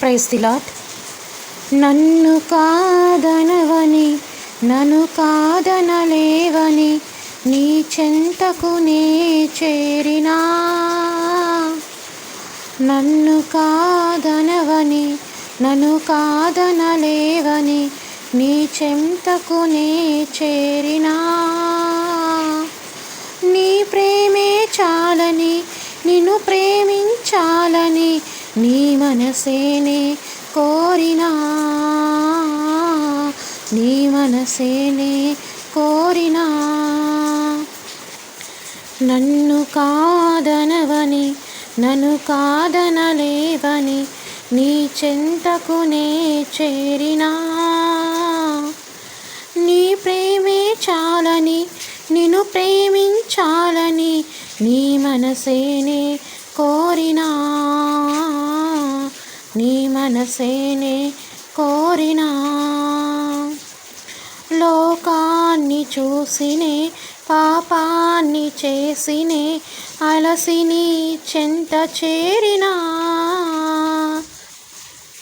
Praise దిలాట్ నన్ను కాదనవని నన్ను కాదనలేవని నీ చెంతకు నే చేరినా. నన్ను కాదనవని నన్ను కాదనలేవని నీ చెంతకు నే చేరినా. నీ ప్రేమే చాలని నిన్ను ప్రేమించాలని నీ మనసేనే కోరినా. నీ మనసేనే కోరినా. నన్ను కాదనవని నన్ను కాదనలేవని నీ చెంతకు నే చేరినా. నీ ప్రేమే చాలని నిన్ను ప్రేమించాలని నీ మనసేనే కోరినా. మనసేనే కోరినా. లోకాన్ని చూసినే పాపాన్ని చేసినే అలసిని చెంత చేరినా.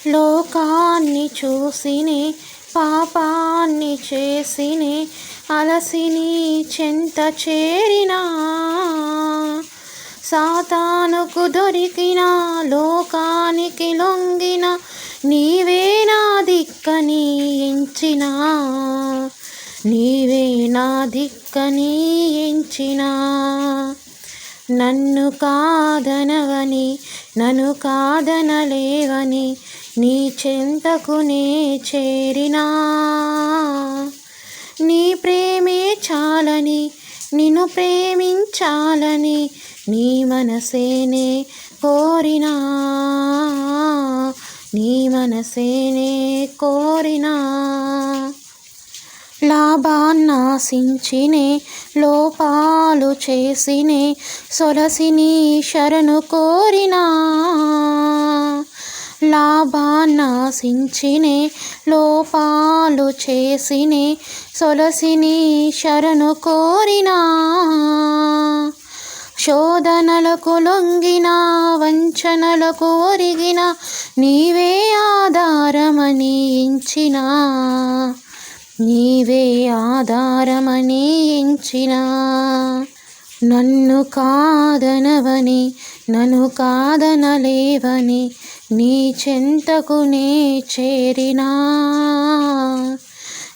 లోకాన్ని చూసినే పాపాన్ని చేసినే అలసిని చెంత చేరినా. సాతానుకు దొరికిన లోకానికి లొంగిన నీవే నా దిక్కని ఎంచిన నీవే నా దిక్కని ఎంచిన నన్ను కాదనవని నన్ను కాదనలేవని నీ చెంతకు నే చేరినా. నీ ప్రేమే చాలని నిన్ను ప్రేమించాలని నీ మనసేనే కోరినా నీ మనసేనే కోరినా. లాభాన్నాశించినే లోపాలు చేసినే సొలసిని శరణు కోరినా. లాభాన్నాశించినే లోపాలు చేసినే సొలసిని శరణు కోరినా. శోధనలకు లొంగిన వంచనలకు ఒరిగిన నీవే ఆధారమని ఎంచిన నీవే ఆధారమని ఎంచిన నన్ను కాదనవని నన్ను కాదనలేవని నీ చెంతకు నే చేరినా.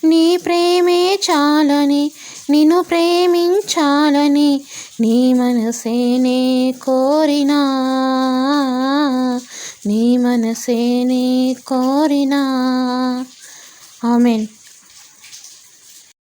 నీ ప్రేమే చాలని నిన్ను ప్రేమించాలని నీ మనసేనే కోరినా నీ మనసేనే కోరినా. ఆమెన్.